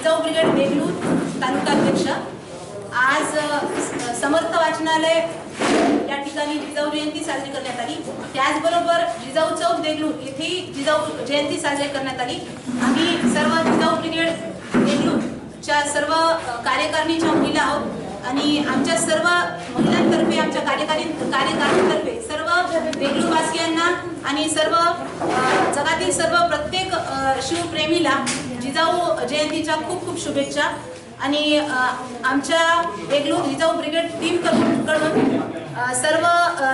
Jijau brigade Deglur तालुकाध्यक्ष. आज समर्थ वाचनालय या ठिकाणी जिजाऊ जयंती साजरी करण्यात आली. त्याचबरोबर जिजाऊ चौक देगलूर येथेही जिजाऊ जयंती साजरी करण्यात आली. आम्ही सर्व जिजाऊ ब्रिगेड देगलूरच्या सर्व कार्यकारिणीच्या महिला आहोत आणि आमच्या सर्व महिलांतर्फे आमच्या कार्यकारी कार्यकारिणीतर्फे सर्व देगलूरवासियांना आणि सर्व जगातील सर्व प्रत्येक शिवप्रेमीला जिजाऊ जयंतीच्या खूप खूप शुभेच्छा. आणि आमच्या देगलूर जिजाऊ ब्रिगेड टीमकडून सर्व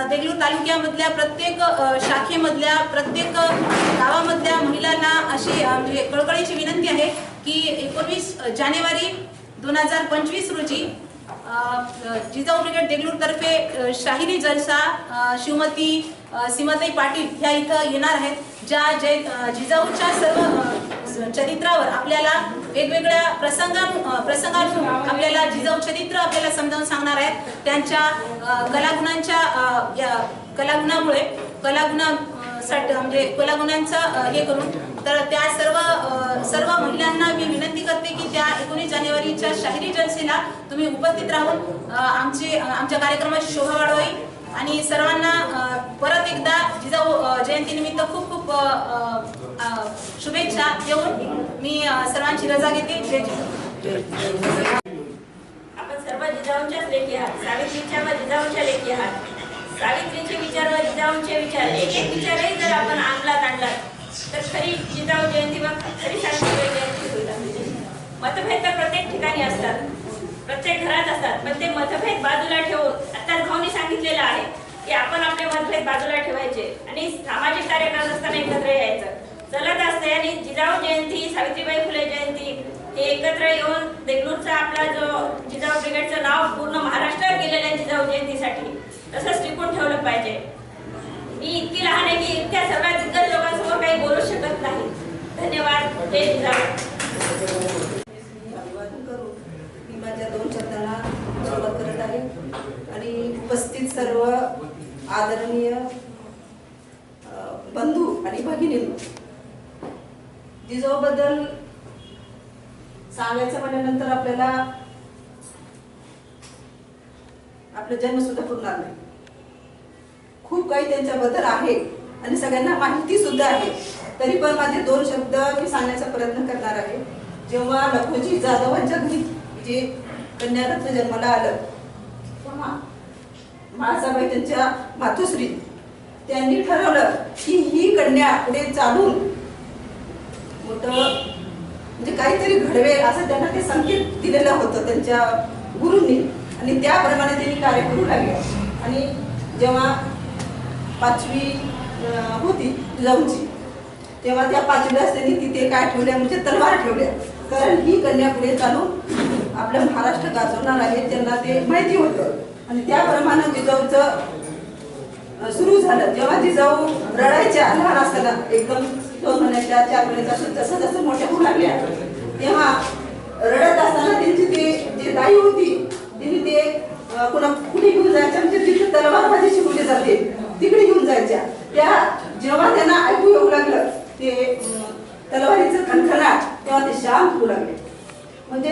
देगलूर तालुक्यामधल्या प्रत्येक शाखेमधल्या प्रत्येक गावामधल्या महिलांना अशी म्हणजे कळकळीची विनंती आहे की एकोणवीस जानेवारी दोन हजार पंचवीस रोजी जिजाऊ ब्रिगेड देगलूरतर्फे शाहिनी शाहिरी जलसा शिवमती सीमाताई पाटील ह्या इथं येणार आहेत ज्या जय जिजाऊच्या सर्व चरित्रावर आपल्याला वेगवेगळ्या प्रसंगां प्रसंगातून आपल्याला जिजाऊ चरित्र आपल्याला समजावून सांगणार आहेत. त्यांच्या कलागुणांच्या या कलागुणामुळे कलागुणा साठी म्हणजे कलागुणांचं हे करून तर त्या सर्व सर्व महिलांना मी विनंती करते की त्या एकोणीस जानेवारीच्या शाहिरी जलसेला तुम्ही उपस्थित राहून आमची आमचे आमच्या कार्यक्रमाची शोभा वाढवावी. आणि सर्वांना परत एकदा जिजाऊ हो, जयंतीनिमित्त खूप खूप शुभेच्छा देऊन मी सर्वांची रजा घेते. जय जिजाऊ आपण सर्व जिजाऊंच्याच लेखी आहात. सावित्रीच्या व जिजाऊंच्या लेखी आहात. सावित्रीचे विचार व जिजाऊंचे विचार. एक एक विचारही जर आपण अंमलात आणला तर खरी जिजाऊ जयंती व खरी सावित्रीबाई जयंती होईल. मतभेद तर प्रत्येक ठिकाणी असतात. प्रत्येक घरात असतात पण ते मतभेद बाजूला ठेवून आता भाऊनी सांगितलेलं आहे की आपण आपले मतभेद बाजूला ठेवायचे आणि सामाजिक कार्य करत असताना एकत्र यायचं. चलत असते आणि जिजाऊ जयंती सावित्रीबाई फुले जयंती हे एकत्र येऊन देगलूरचा आपला जो जिजाऊ ब्रिगेडचं नाव पूर्ण महाराष्ट्रात गेलेलं आहे जिजाऊ जयंतीसाठी तसंच टिकून ठेवलं पाहिजे. मी इतकी लहान आहे की इतक्या सगळ्या दिग्गज लोकांसमोर काही बोलू शकत नाही. धन्यवाद. जय जिजाऊ अभिवादन करून मी माझ्या दोन शब्दांना सुरुवात करत आहे. आणि उपस्थित सर्व आदरणीय बंधू आणि भगिनी. जिजाऊबद्दल सांगायचं म्हणल्यानंतर आपल्याला आपला जन्म सुद्धा पुरणार नाही. खूप काही त्यांच्याबद्दल आहे आणि सगळ्यांना माहिती सुद्धा आहे. तरी पण माझे दोन शब्द मी सांगण्याचा प्रयत्न करणार आहे. जेव्हा लखोजी जाधवांच्या घरी जे कन्यारत्न जन्माला आलं. तेव्हा म्हाळसाबाई त्यांच्या मातोश्री त्यांनी ठरवलं की ही कन्या पुढे चालून मोठं म्हणजे काहीतरी घडवेल असं त्यांना ते संकेत दिलेलं होतं त्यांच्या गुरूंनी. आणि त्याप्रमाणे त्यांनी कार्य करू लागले. आणि जेव्हा पाचवी होती जिजाऊंची तेव्हा त्या पाचवीलाच त्यांनी तिथे काय ठेवल्या? म्हणजे तलवार ठेवल्या कारण ही कन्या पुढे चालून आपलं महाराष्ट्र गाजवणार आहे त्यांना ते माहिती होतं. आणि त्याप्रमाणे जिजाऊचं सुरू झालं. जेव्हा जिजाऊ रडायच्या लहान असताना एकदम दोन महिन्याच्या चार महिन्याच्या असं जसं जसं मोठ्या होऊ लागल्या. तेव्हा रडत असताना त्यांची ते जी दाई होती तिने ते कुणा कुठे घेऊन जायच्या? म्हणजे तिथे तलवारबाजी शिकवली जाते. तिकडे घेऊन जायच्या. त्या जेव्हा त्यांना ऐकू येऊ लागलं ते तलवारीचं खणखणाट तेव्हा ते शांत होऊ लागले. म्हणजे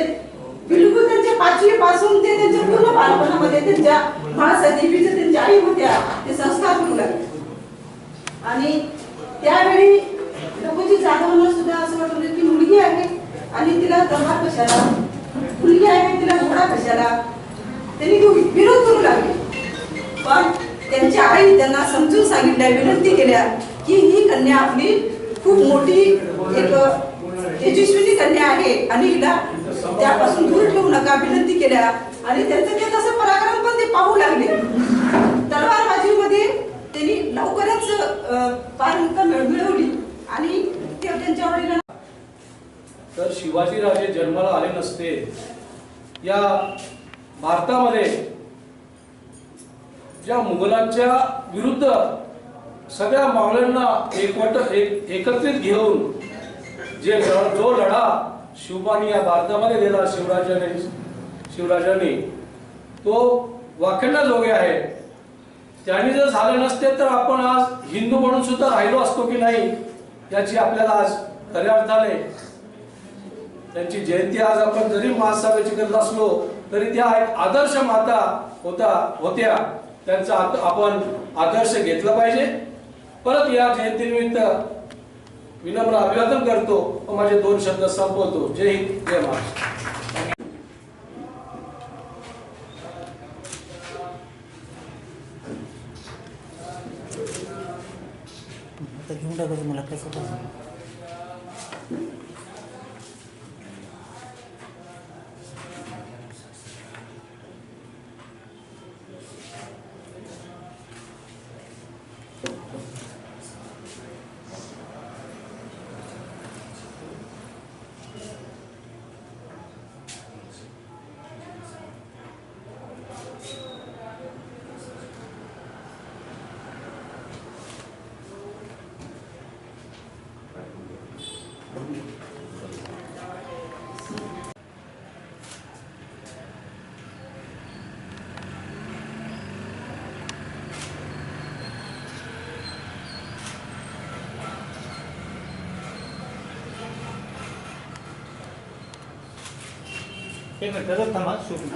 पाचवी पासून ते त्यांच्या पूर्ण बालपणामध्ये त्यांच्या महासा देवीचे त्यांच्या आई होत्या ते संस्कार होऊ लागले आणि त्यावेळी लखोजी जाधवांना सुद्धा असं वाटत होतं की मुलगी आहे आणि तिला तलवार कशाला? मुलगी आहे तिला घोडा कशाला? त्यांनी तो विरोध करू लागले. पण त्यांच्या आई त्यांना समजून सांगितल्या विनंती केल्या की ही कन्या आपली खूप मोठी एक तेजस्विनी कन्या आहे आणि हिला त्यापासून दूर ठेवू नका. विनंती केल्या. आणि त्यांचं ते तसं पराक्रम पण ते पाहू लागले. तलवारबाजीमध्ये त्यांनी लवकरच पारंगता मिळवली. आणि ते त्यांच्या वडिलांना तर शिवाजीराजे जन्माला आले नसते. या भारतामध्ये ज्या मुघलांच्या विरुद्ध सगळ्या मावळ्यांना एकवट एक एकत्रित घेऊन जे जो लढा शिवबानी या भारतामध्ये दिला शिवराजाने शिवराजांनी तो वाख्यांना आहे. त्यांनी जर झाले नसते तर आपण आज हिंदू म्हणून सुद्धा राहिलो असतो की नाही याची आपल्याला आज खऱ्या अर्थाने त्यांची जयंती आज आपण जरी महासभेची करत असलो तरी त्या एक आदर्श माता होता होत्या. त्यांचा आपण आदर्श घेतला पाहिजे. परत या जयंतीनिमित्त विनम्र अभिवादन करतो व माझे दोन शब्द संपवतो. जय हिंद जय महाराष्ट्र. घेऊन टाकायचं मला कसं कसं एक मिनिट जरा थांबा शूट